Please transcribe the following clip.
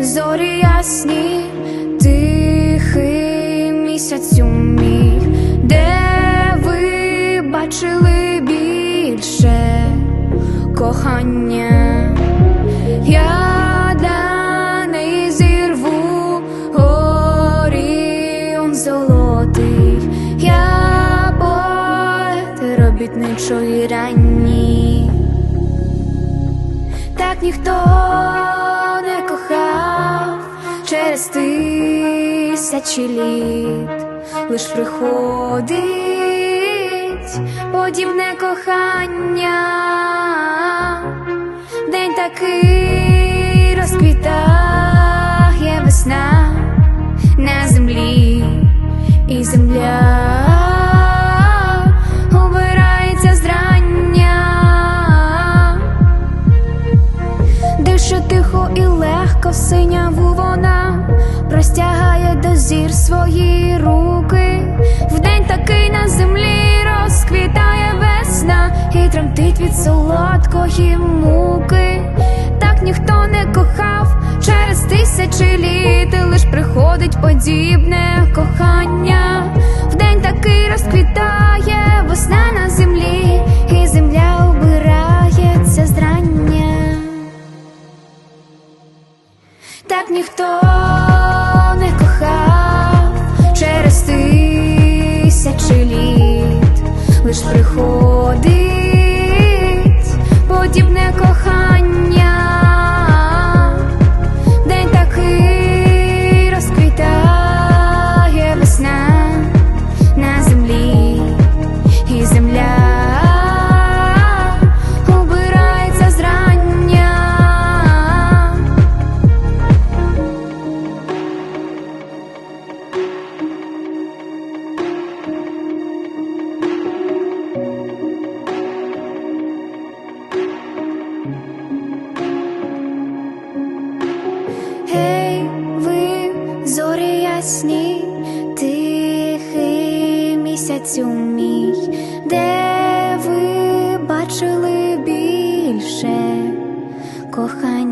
Зорі ясні, тихий місяцю мій, де ви бачили більше кохання, я для зірву горіон золотий, я поет робітничої ранні так ніхто тисячі літ, лиш приходить подібне кохання, день такий розквітає весна на землі тихо і легко синяву вона простягає до зір свої руки. Вдень такий на землі розквітає весна і тремтить від солодкої муки. Так ніхто не кохав через тисячі літ, лиш приходить подібне кохання. Вдень такий розквітає Так ніхто місяцю мій, де ви бачили більше кохання.